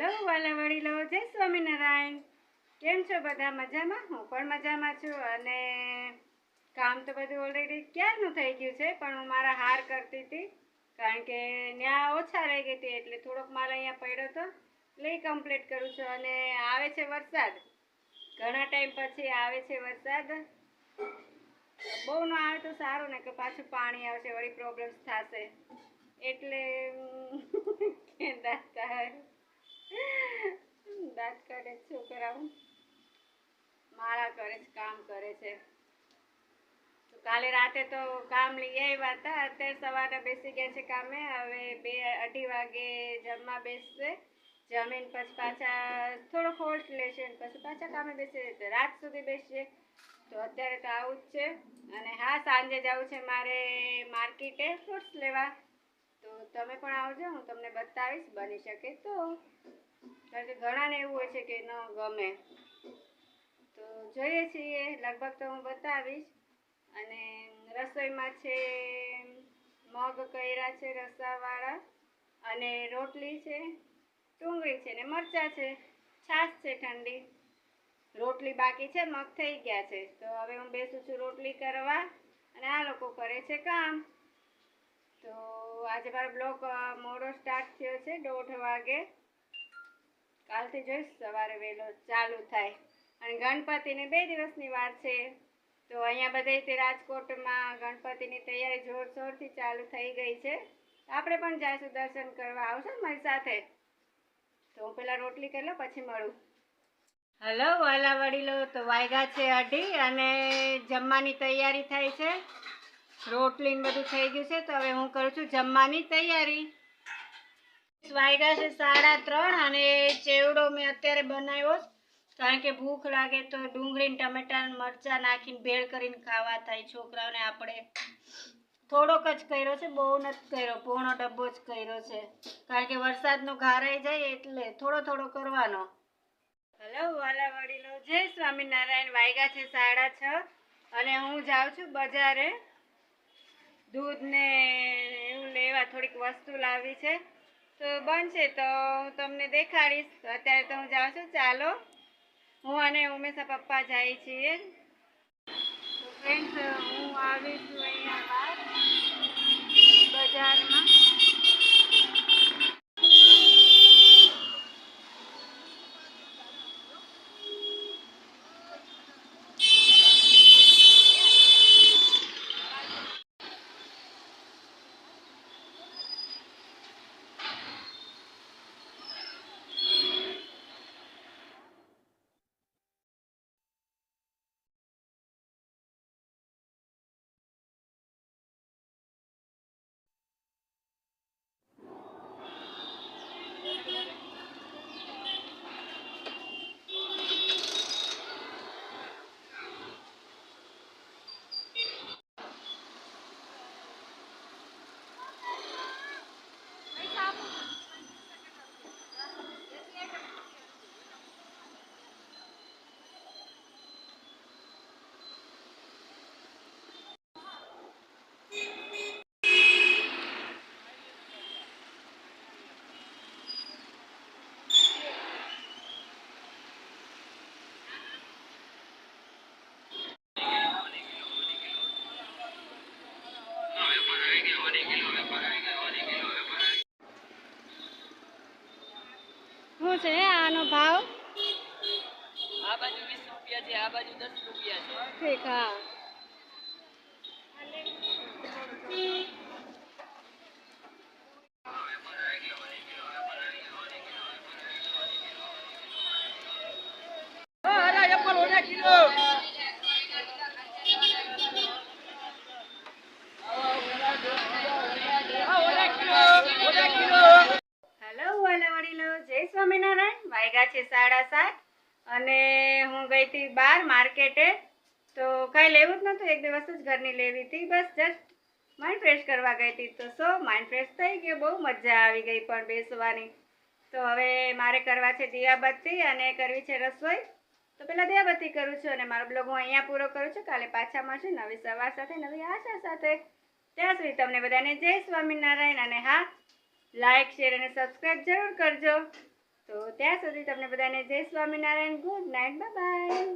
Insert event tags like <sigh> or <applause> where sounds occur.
Hello વાલા વડીલો જય સ્વામિનારાયણ. કેમ છો બધા? મજામાં? હું પણ મજામાં છું અને કામ તો બધું ઓલરેડી ક્યારનું થઈ ગયું છે, પણ હું મારા હાર કરતી હતી, કારણ કે ત્યાં ઓછા રહી ગઈ હતી, એટલે થોડોક માલ અહીંયા પડ્યો હતો એટલે એ કમ્પ્લીટ કરું છું. અને આવે છે વરસાદ. ઘણા ટાઈમ પછી આવે છે વરસાદ. બહુ ન આવે તો સારું ને કે પાછું પાણી આવશે, વળી પ્રોબ્લેમ્સ થશે. એટલે <laughs> કે છે છોકરાઓ માળા કરે છે, કામ કરે છે. કાલે રાતે તો કામ લઈ આવ્યા હતા. અત્યારે સવારે બેસી ગયા છે કામે. હવે બે અઢી વાગે જમવા બેસશે. જમીન પછી પાછા થોડો હોલ્ટ લેશે પછી પાછા કામે બેસી. રાત સુધી બેસશે તો અત્યારે તો આવું જ છે. અને હા, સાંજે જવું છે મારે માર્કેટે ફ્રૂટ્સ લેવા. તો તમે પણ આવજો, હું તમને બતાવીશ, બની શકે તો. કારણ કે ઘણાને એવું હોય છે કે ન ગમે. તો જોઈએ છીએ, લગભગ તો હું બતાવીશ. અને રસોઈમાં છે, મગ કર્યા છે રસાવાળા અને રોટલી છે, ડુંગળી છે ને મરચાં છે. છાશ છે ઠંડી. રોટલી બાકી છે, મગ થઈ ગયા છે. તો હવે હું બેસું છું રોટલી કરવા અને આ લોકો કરે છે કામ. તો આજે મારો બ્લોગ મોડો સ્ટાર્ટ થયો છે, દોઢ વાગે. કાલથી જોઈશ સવારે વહેલો ચાલુ થાય. અને ગણપતિને બે દિવસની વાર છે. તો અહીંયા બધે તે રાજકોટમાં ગણપતિની તૈયારી જોરશોરથી ચાલુ થઈ ગઈ છે. આપણે પણ જઈશું દર્શન કરવા. આવશો મારી સાથે. તો હું પેલા રોટલી કરી લો પછી મળું. હલો, વાલા વડીલો. તો વાયગા છે અઢી અને જમવાની તૈયારી થાય છે. રોટલી ને બધું થઈ ગયું છે. તો હવે હું કરું છું જમવાની તૈયારી. વાયગા છે સાડા ત્રણ અને ચેવડો મેં અત્યારે બનાવ્યો કારણ કે ભૂખ લાગે તો ડુંગળીને ટમેટા મરચાં નાખીને ભેળ કરીને ખાવા થાય છોકરાઓને આપણે થોડોક જ કર્યો છે, બહુ નથી કર્યો, પોણો ડબ્બો જ કર્યો છે. કારણ કે વરસાદનો ઘારાઈ જાય એટલે થોડો થોડો કરવાનો. હલો, વાલા વડીલો, જય સ્વામિનારાયણ. વાયગા છે સાડા છ અને હું જાઉં છું બજારે. દૂધ ને એવું લેવા થોડીક વસ્તુ લાવી છે. તો બનશે તો હું તમને દેખાડીશ. અત્યારે તો હું જાઉં છું. ચાલો. હું અને ઉમેશા પપ્પા જાય છીએ. ફ્રેન્ડ્સ હું આવી છું અહીંયા બહાર બજારમાં. શું છે આનો ભાવ? આ બાજુ વીસ રૂપિયા છે આ બાજુ દસ રૂપિયા છે. ઠીક હા. હેલો વાલા વડીલો જય સ્વામિનારાયણ વાગ્યા છે સાડા સાત. અને હું ગઈ હતી બહાર માર્કેટે. તો કાંઈ લેવું જ નહોતું, એક બે વસ્તુ જ ઘરની લેવી હતી. બસ જસ્ટ માઇન્ડ ફ્રેશ કરવા ગઈ હતી. તો સો માઇન્ડ ફ્રેશ થઈ ગયો, બહુ મજા આવી ગઈ પણ બેસવાની. તો હવે મારે કરવા છે દિયાબત્તી અને કરવી છે રસોઈ. તો પહેલાં દિયાબત્તી કરું છું અને મારો બ્લોગ હું અહીંયા પૂરો કરું છું. કાલે પાછા મળશું નવી સવાર સાથે, નવી આશા સાથે. ત્યાં સુધી તમને બધાને જય સ્વામિનારાયણ અને હા લાઇક શેર અને સબસ્ક્રાઈબ જરૂર કરજો. તો ત્યાં સુધી તમને બધાને જય સ્વામિનારાયણ. Good night bye